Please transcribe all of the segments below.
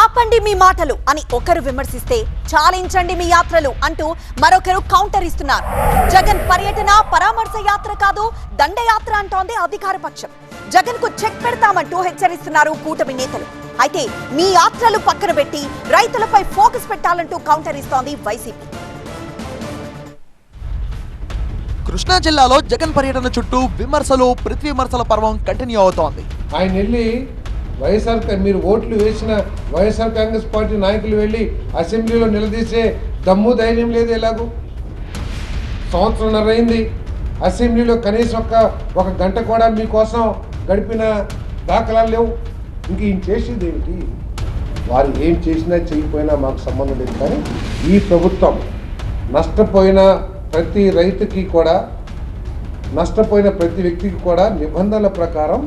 ఆపండి మీ మాటలు అని ఒకరు విమర్శిస్తే చాలించండి మీ యాత్రలు అంటూ మరొకరు కౌంటర్ ఇస్తున్నారు. జగన్ పర్యటన పరామర్శ యాత్ర కాదు దండయాత్ర అంటోంది అధికార పక్షం. జగన్కు చెక్ పెడతామంటూ హెచ్చరిస్తున్నారు కూటమి నేతలు. అయితే మీ యాత్రలు పక్కన పెట్టి రైతులపై ఫోకస్ పెట్టాలంటూ కౌంటర్ ఇస్తోంది వైసీపీ. కృష్ణా జిల్లాలో జగన్ పర్యటన చుట్టూ విమర్శలు ప్రతివిమర్శల పర్వం కంటిన్యూ అవుతోంది. ఆయన వెళ్ళి వైఎస్ఆర్ మీరు ఓట్లు వేసిన వైఎస్ఆర్ కాంగ్రెస్ పార్టీ నాయకులు వెళ్ళి అసెంబ్లీలో నిలదీసే దమ్ము ధైర్యం లేదు ఎలాగూ? సంవత్సరంన్నర అయింది అసెంబ్లీలో కనీసం ఒక ఒక గంట కూడా మీకోసం గడిపిన దాఖలాలు లేవు. ఇంక ఈయన చేసేది ఏమిటి? వారు ఏం చేసినా చేయకపోయినా మాకు సంబంధం లేదు. కానీ ఈ ప్రభుత్వం నష్టపోయిన ప్రతి రైతుకి కూడా నష్టపోయిన ప్రతి వ్యక్తికి కూడా నిబంధనల ప్రకారం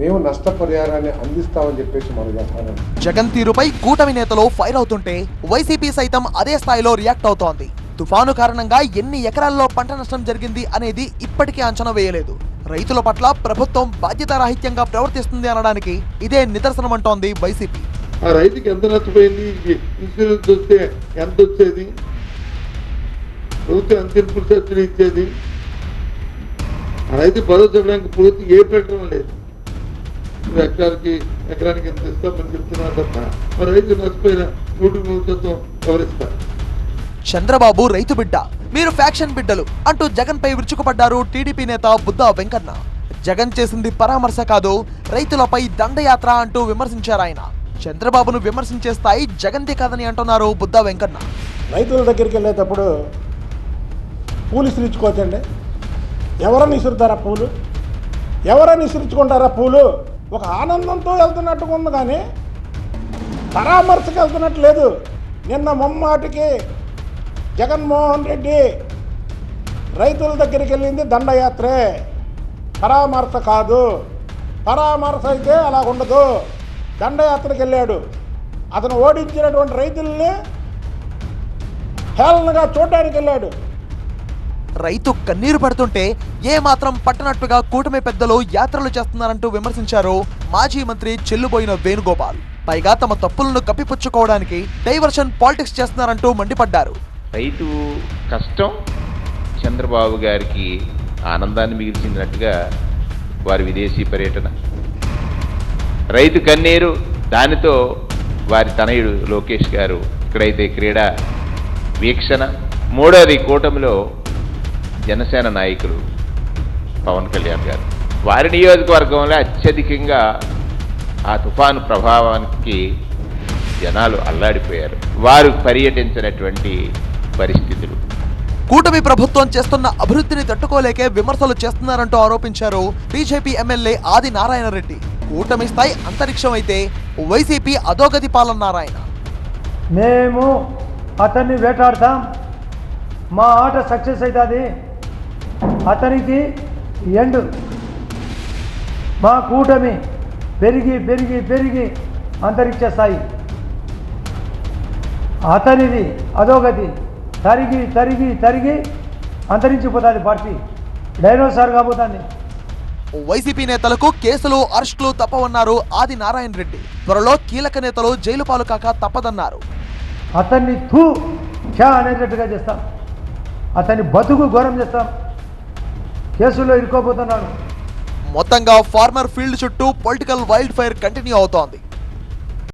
మేము నష్టపరిహారాన్ని అందిస్తామని చెప్పేసి మనం చేస్తాను జగన్ తీరుపై కూటమి నేతలు ఫైర్ అవుతుంటే వైసీపీ సైతం అదే స్థాయిలో రియాక్ట్ అవుతోంది. తుఫాను కారణంగా ఎన్ని ఎకరాల్లో పంట నష్టం జరిగింది అనేది ఇప్పటికీ అంచనా వేయలేదు. రైతుల పట్ల ప్రభుత్వం బాధ్యతారాహిత్యంగా ప్రవర్తిస్తుంది అనడానికి ఇదే నిదర్శనమంటోంది వైసీపీ. ఆ రైతుకి ఎంత నష్టపోయింది? ఇన్సూరెన్స్ వస్తే ఎంత వచ్చేది? ప్రభుత్వం ఎంత ఇన్పుట్ సబ్సిడీ ఇచ్చేది? రైతు భరోసా ఇవ్వడానికి పూర్తి ఏ ప్రకటన లేదు. ఎకరానికి ఎకరానికి ఎంత ఇస్తామని చెప్తున్నారు తప్ప ఆ రైతు నష్టపోయిన నూటి మూడు శాతం ఎవరిస్తారు చంద్రబాబు రైతు బిడ్డ మీరు ఫ్యాక్షన్ బిడ్డలు అంటూ జగన్ పై విరుచుకుపడ్డారు టీడీపీ నేత బుద్ధా వెంకన్న. జగన్ చేసింది పరామర్శ కాదు రైతులపై దండయాత్ర అంటూ విమర్శించారు ఆయన. చంద్రబాబును విమర్శించే స్థాయి జగన్దే కాదని అంటున్నారు బుద్ధా వెంకన్న. రైతుల దగ్గరికి వెళ్ళేటప్పుడు పూలు ఇసురించుకోవచ్చండి ఎవరని ఇసురుతారా పూలు? ఎవరని ఇసురించుకుంటారా పూలు? ఒక ఆనందంతో వెళ్తున్నట్టుగా ఉంది కానీ పరామర్శకు వెళ్తున్నట్టు లేదు. నిన్న ముమ్మాటికి జగన్మోహన్ రెడ్డి రైతుల దగ్గరికి వెళ్ళింది దండయాత్రే. పరామర్శ కాదు. పరామర్శ అయితే అలా ఉండదు. దండయాత్రకు వెళ్ళాడు. అతను ఓడించినటువంటి రైతుల్ని హేళనగా చూడడానికి వెళ్ళాడు. రైతు కన్నీరు పడుతుంటే ఏ మాత్రం పట్టనట్టుగా కూటమి పెద్దలు యాత్రలు చేస్తున్నారంటూ విమర్శించారు మాజీ మంత్రి చెల్లుబోయిన వేణుగోపాల్. పైగా తమ తప్పులను కప్పిపుచ్చుకోవడానికి డైవర్షన్ పాలిటిక్స్ చేస్తున్నారంటూ మండిపడ్డారు. రైతు కష్టం చంద్రబాబు గారికి ఆనందాన్ని మిగిల్చినట్టుగా వారి విదేశీ పర్యటన. రైతు కన్నీరు దానితో వారి తనయుడు లోకేష్ గారు ఇక్కడైతే క్రీడా వీక్షణ. మూడోది కూటమిలో జనసేన నాయకులు పవన్ కళ్యాణ్ గారు. వారి నియోజకవర్గంలో అత్యధికంగా ఆ తుఫాను ప్రభావానికి జనాలు అల్లాడిపోయారు. వారు పర్యటించినటువంటి పరిస్థితులు. కూటమి ప్రభుత్వం చేస్తున్న అభివృద్ధిని తట్టుకోలేకే విమర్శలు చేస్తున్నారంటూ ఆరోపించారు బీజేపీ ఎమ్మెల్యే ఆది నారాయణ రెడ్డి. కూటమి స్థాయి అంతరిక్షం అయితే వైసీపీ అధోగతి పాలన్నారాయణ మేము అతన్ని వేటాడతాం. మా ఆట సక్సెస్ అవుతుంది. అతనికి ఎండ్ మా కూటమి పెరిగి పెరిగి పెరిగి అంతరిక్ష స్థాయి. అతనిది అధోగతి. తరిగి తరిగి తరిగి అంతరించిపోతుంది పార్టీ. డైనోసార్ కాబోతుంది. వైసీపీ నేతలకు కేసులు అరెస్టులు తప్పవన్నారు ఆది నారాయణ రెడ్డి. త్వరలో కీలక నేతలు జైలు పాలు కాక తప్పదన్నారు. అతన్ని తూ ఛా అనేటట్టుగా చేస్తాం. అతన్ని బతుకు ఘోరం చేస్తాం. కేసులో ఇరుకోబోతున్నాడు మొత్తంగా ఫార్మర్ ఫీల్డ్ చుట్టూ పొలిటికల్ వైల్డ్ ఫైర్ కంటిన్యూ అవుతోంది.